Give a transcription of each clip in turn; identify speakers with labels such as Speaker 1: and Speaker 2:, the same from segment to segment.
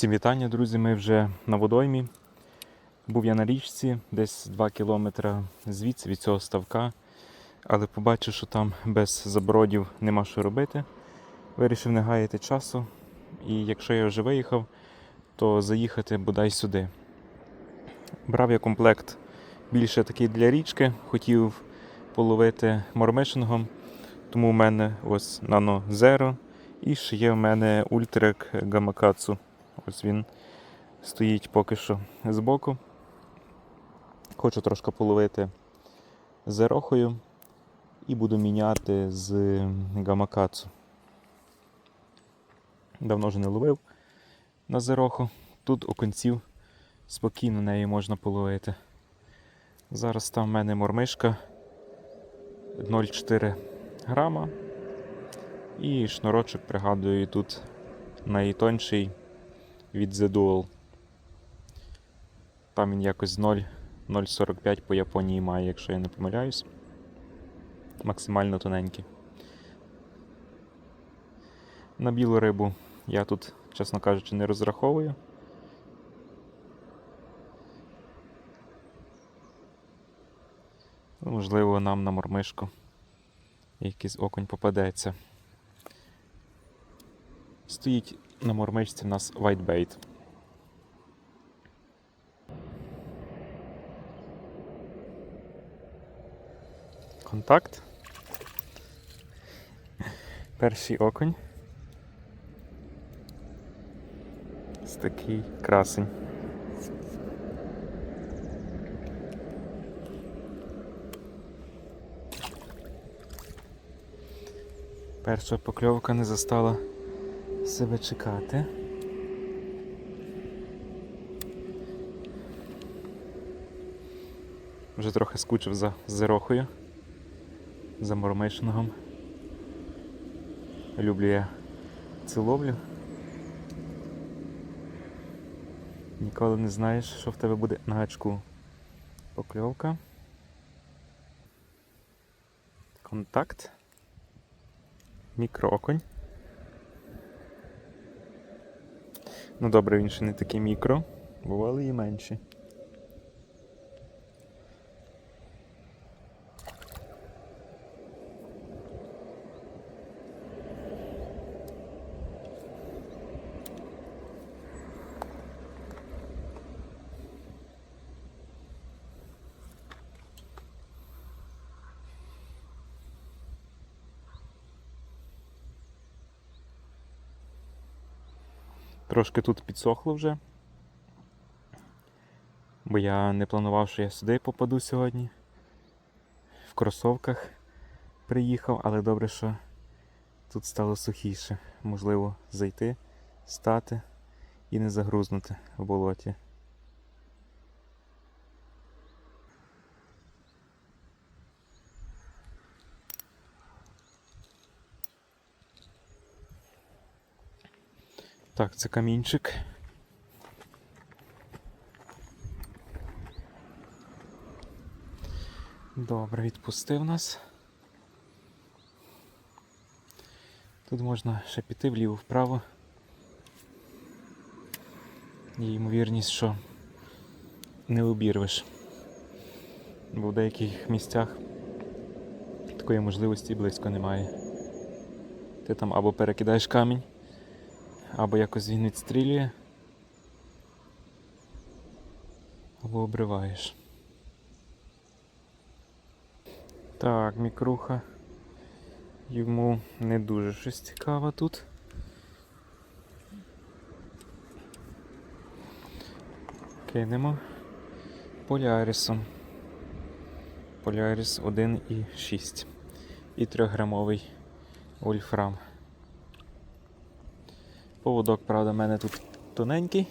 Speaker 1: Всім вітання, друзі. Ми вже на водоймі. Був я на річці, десь 2 кілометри звідси від цього ставка. Але побачив, що там без забродів нема що робити. Вирішив не гаяти часу. І якщо я вже виїхав, то заїхати бодай сюди. Брав я комплект більше такий для річки, хотів половити мормишингом. Тому в мене ось Nano Zero. І ще є в мене ультрек Гамакацу. Ось він стоїть поки що збоку. Хочу трошки половити зерохою і буду міняти з гамакацу. Давно вже не ловив на зероху. Тут оконців спокійно неї можна половити. Зараз там в мене мормишка 0,4 грама. І шнурочок, пригадую, тут найтонший від The Dual. Там він якось 0, 0,45 по Японії має, якщо я не помиляюсь. Максимально тоненький. На білу рибу я тут, чесно кажучи, не розраховую. Можливо, нам на мормишку якийсь окунь попадеться. Стоїть на мормишці в нас whitebait. Контакт. Перший окунь. Ось такий красень. Перша покльовка не застала себе чекати. Вже трохи скучив за зерохою, за мормишингом. Люблю я цю ловлю. Ніколи не знаєш, що в тебе буде на гачку. Покльовка. Контакт. Мікрооконь. Ну добре, він ще не такий мікро, бували і менші. Трошки тут підсохло вже. Бо я не планував, що я сюди попаду сьогодні. В кросовках приїхав, але добре, що тут стало сухіше. Можливо, зайти, стати і не загрузнути в болоті. Так, це камінчик. Добре, відпустив нас. Тут можна ще піти вліво-вправо. Є ймовірність, що не обірвеш. Бо в деяких місцях такої можливості близько немає. Ти там або перекидаєш камінь, або якось він відстрілює, або обриваєш. Так, мікруха. Йому не дуже щось цікаве тут. Кинемо полярісом. Поляріс 1,6 і 3-грамовий вольфрам. Поводок, правда, в мене тут тоненький.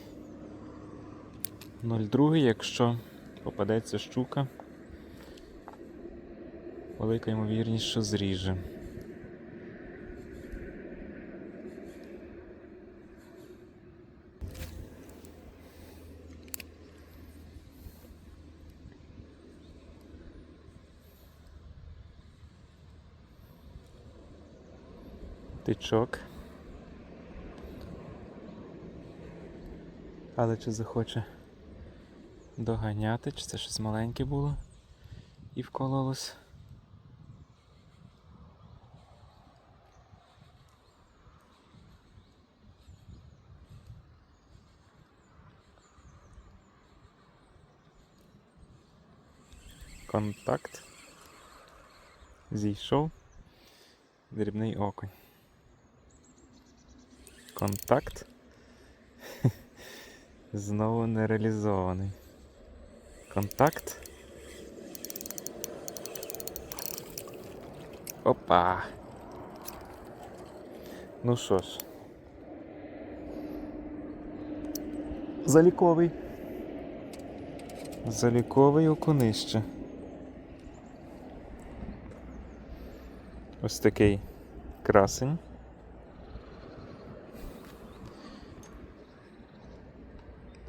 Speaker 1: 0,2, якщо попадеться щука, велика ймовірність, що зріже. Тичок. Але чи захоче доганяти, чи це щось маленьке було і вкололось? Контакт. Зійшов. Дрібний окунь. Контакт. Знову не реалізований. Контакт. Опа. Ну що ж. Заліковий. Заліковий окунище. Ось такий красень.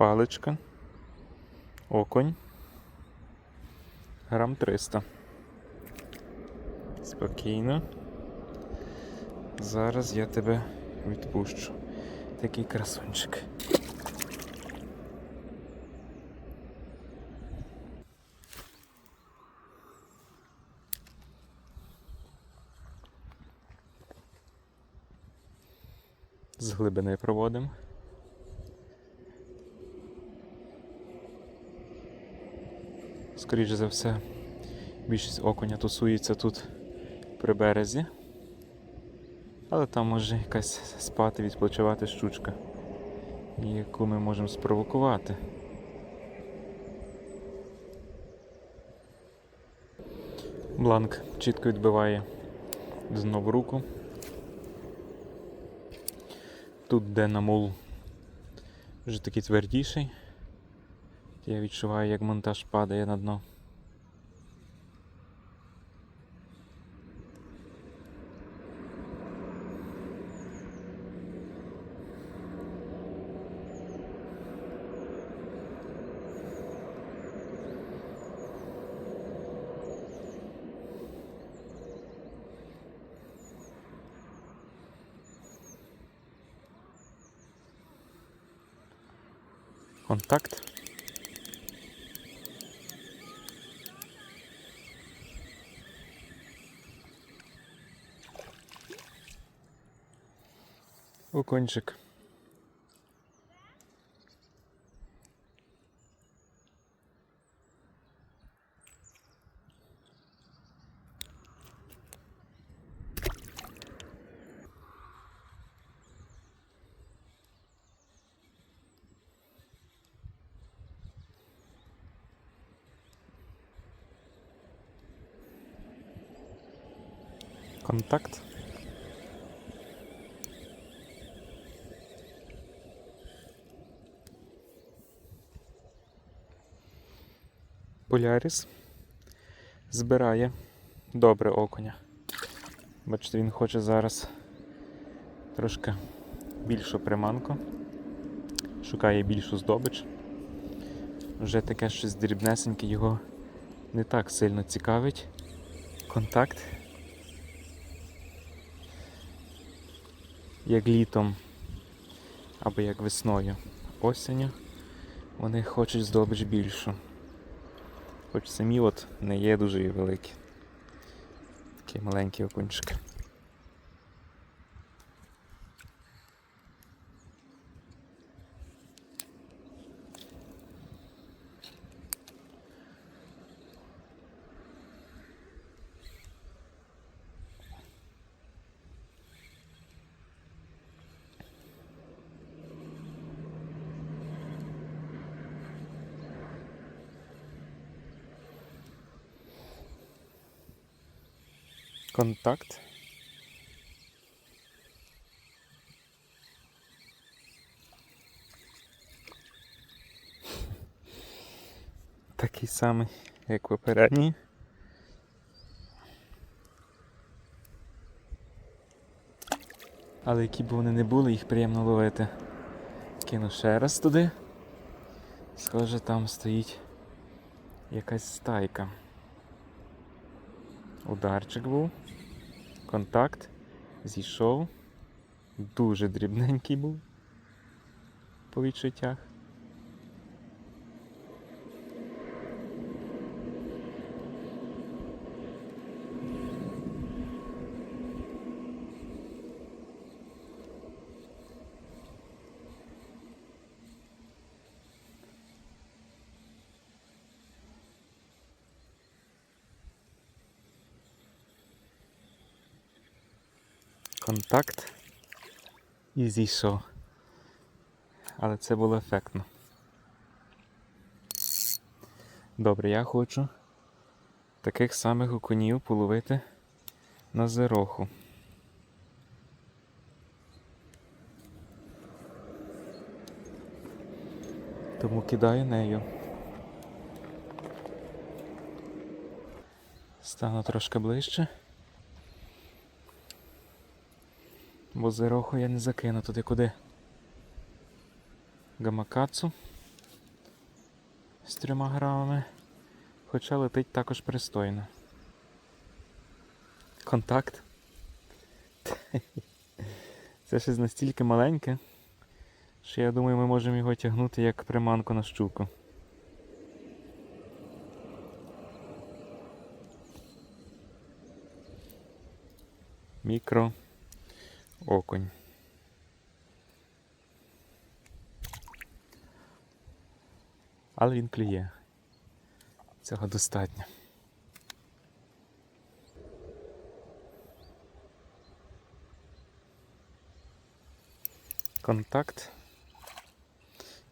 Speaker 1: Паличка. Оконь. Грам 300. Спокійно. Зараз я тебе відпущу. Такий красунчик. З глибини проводимо. Скоріше за все, більшість окуня тусується тут при березі. Але там може якась спати, відпочивати щучка, яку ми можемо спровокувати. Бланк чітко відбиває дно в руку. Тут, де намул вже такий твердіший, я відчуваю, як монтаж падає на дно. Контакт. Окончик. Контакт. Поляріс збирає добре окуня. Бачите, він хоче зараз трошки більшу приманку, шукає більшу здобич. Вже таке щось дрібнесеньке його не так сильно цікавить. Контакт. Як літом або як весною. Осінню вони хочуть здобич більшу. Хоч самі от не є дуже великі. Такі маленькі окунчики. Контакт. Такий самий, як попередній. Але які б вони не були, їх приємно ловити. Кину ще раз туди. Схоже, там стоїть якась стайка. Ударчик був. Контакт. Зійшов. Дуже дрібненький був по відчуттях. Контакт і зійшов. Але це було ефектно. Добре, я хочу таких самих окунів половити на зероху. Тому кидаю нею. Стану трошки ближче. Бо зероху я не закину туди куди. Гамакацу з трьома грамами. Хоча летить також пристойно. Контакт. Це щось настільки маленьке, що я думаю, ми можемо його тягнути як приманку на щуку. Мікро окунь. Але він клює. Цього достатньо. Контакт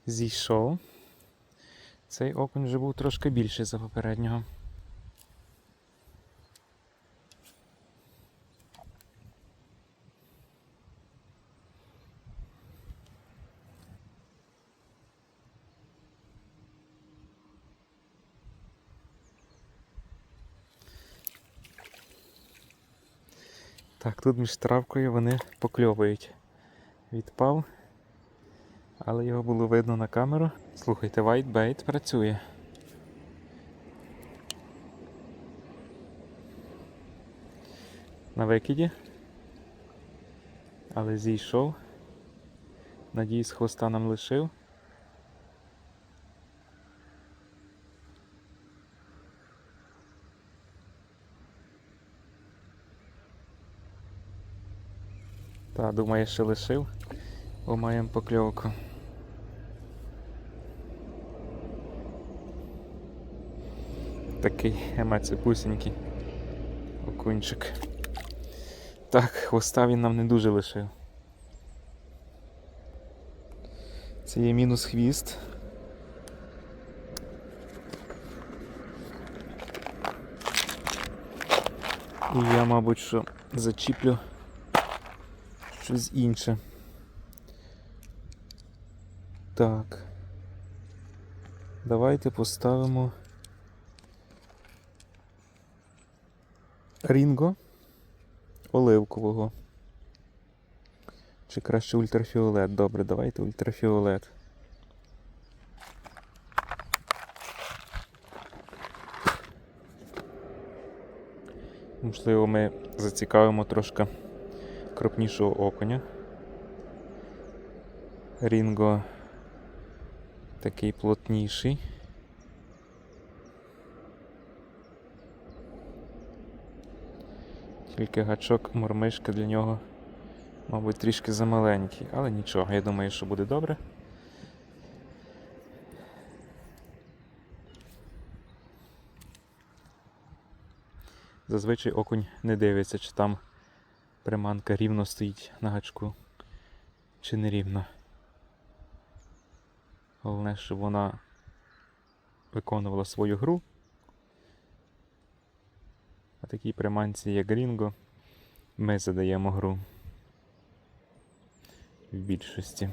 Speaker 1: зійшов. Цей окунь вже був трошки більший за попереднього. Так, тут між травкою вони покльовують. Відпав, але його було видно на камеру. Слухайте, Whitebait працює. На викиді. Але зійшов. Надіюсь, хвоста нам лишив. Думаю, ще лишив, бо маємо покльовку. Такий емецепусінький окунчик. Так, хвоста він нам не дуже лишив. Це є мінус хвіст. І я, мабуть, що зачіплю щось інше. Так. Давайте поставимо Рінго оливкового. Чи краще ультрафіолет? Добре, давайте ультрафіолет. Можливо, ми зацікавимо трошки крупнішого окуня. Рінго такий плотніший. Тільки гачок мормишки для нього, мабуть, трішки замаленький, але нічого, я думаю, що буде добре. Зазвичай окунь не дивиться, чи там приманка рівно стоїть на гачку, чи не рівно. Головне, щоб вона виконувала свою гру. А такій приманці, як Рінго, ми задаємо гру в більшості.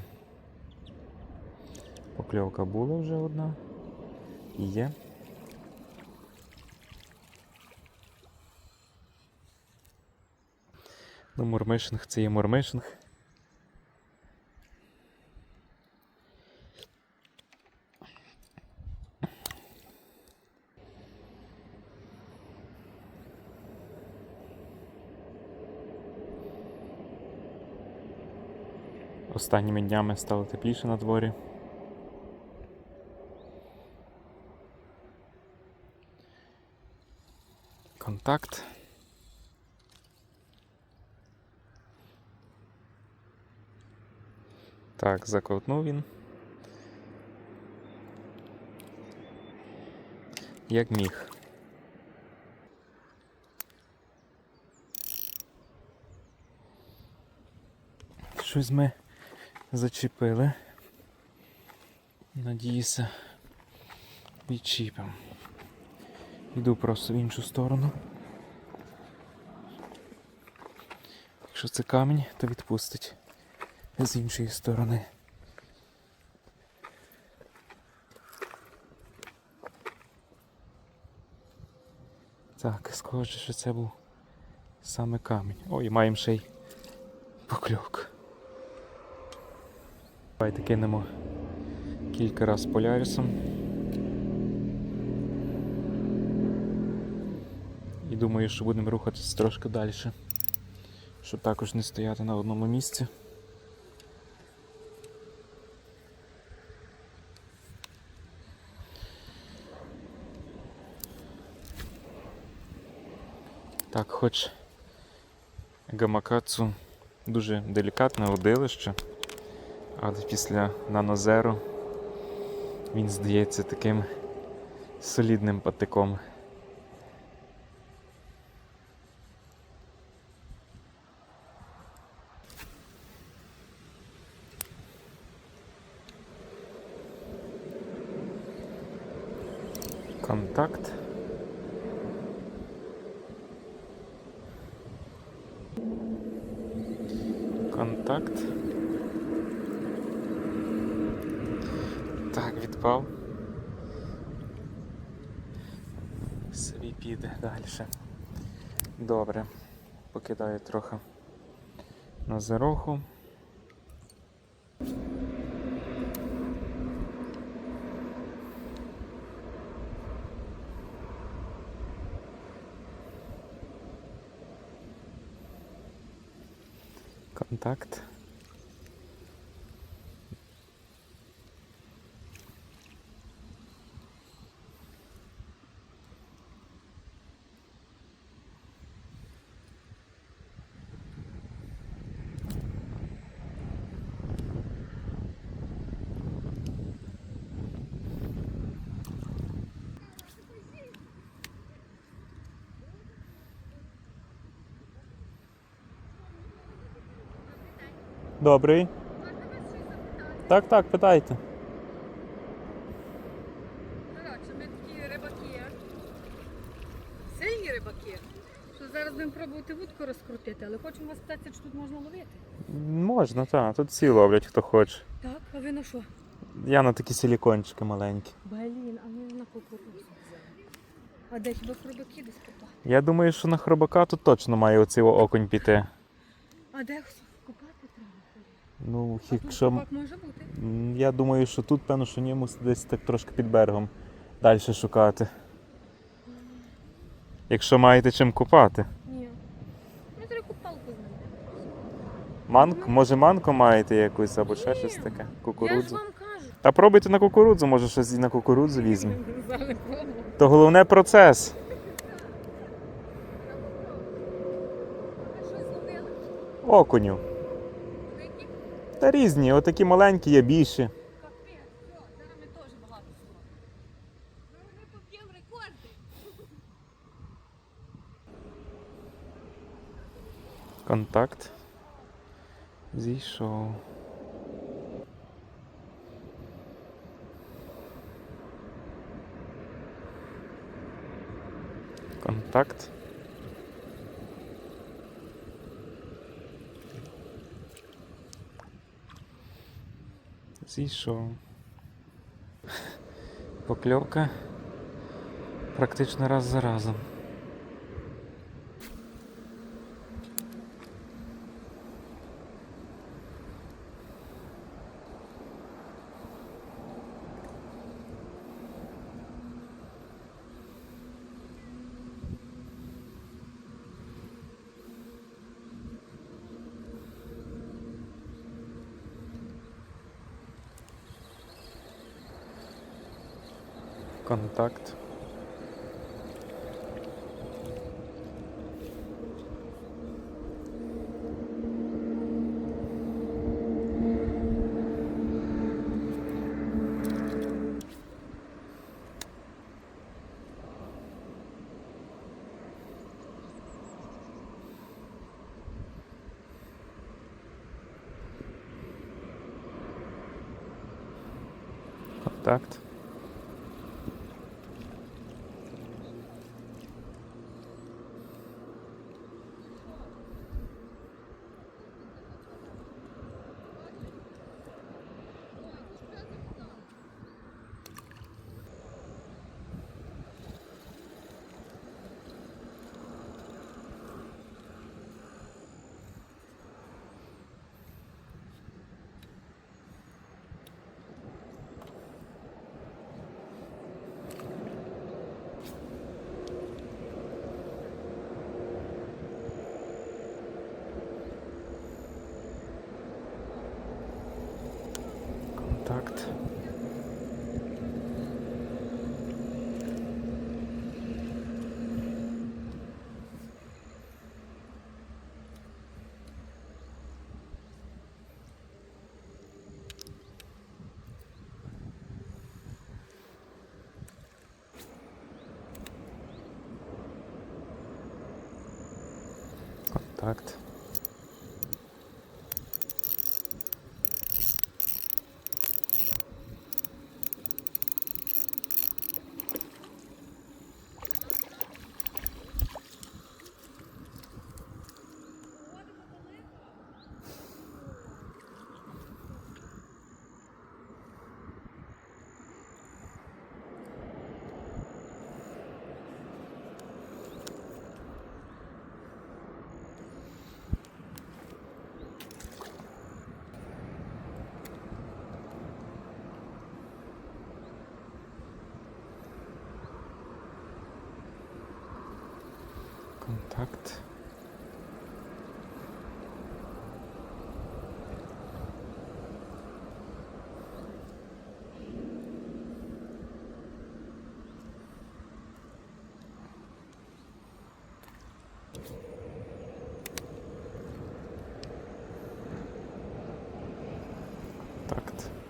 Speaker 1: Покльовка була вже одна. І є. Ну, мурмишинг це є мурмишинг. Останніми днями стало тепліше на дворі. Контакт. Так, заковтнув він. Як міг. щось ми зачепили. Надіюся, відчіпимо. Йду просто в іншу сторону. Якщо це камінь, то відпустить з іншої сторони. Так, схоже, що це був саме камінь. Ой, маємо ще й покльовку. Давайте кинемо кілька разів полярисом. І думаю, що будемо рухатися трошки далі, щоб також не стояти на одному місці. Так, хоч гамакацу дуже делікатне удилище, але після нанозеру він здається таким солідним патиком. Контакт. Контакт. Так, відпав. Собі піде далі. Добре. Покидаю трохи на зароху. Контакт. Добрий. Так, так, питайте.
Speaker 2: Коротше, ми такі рибаки. Сильні рибаки. Що зараз будемо пробувати вудку розкрутити, але хочемо вас питати, чи тут можна ловити.
Speaker 1: Можна, так. Тут всі ловлять, хто хоче.
Speaker 2: Так, а ви на що?
Speaker 1: Я на такі силікончики маленькі.
Speaker 2: Блін, а ми на кукурудзу. А де хіба хробаки десь купати?
Speaker 1: Я думаю, що на хробака тут точно має оцей окунь піти.
Speaker 2: А де треба?
Speaker 1: Ну, якщо. м-
Speaker 2: може бути?
Speaker 1: Я думаю, що тут, певно, що ні, мусить десь так трошки під берегом далі шукати. Якщо маєте чим купати.
Speaker 2: Ні. Ми треба купалку знайдемо.
Speaker 1: Манк, може манку маєте якусь або ще
Speaker 2: Ні.
Speaker 1: щось таке?
Speaker 2: Я ж
Speaker 1: Кукурудзу.
Speaker 2: вам кажу.
Speaker 1: Та пробуйте на кукурудзу, може щось і на кукурудзу візьме. То головне процес.
Speaker 2: Ви щось зловили?
Speaker 1: Окуню.
Speaker 2: Великі?
Speaker 1: Та різні, отакі маленькі є більші. Контакт. Зійшов. Контакт. Зійшов. Покльовка практично раз за разом. контакт. контакт. Контакт. Контакт. контакт. Контакт.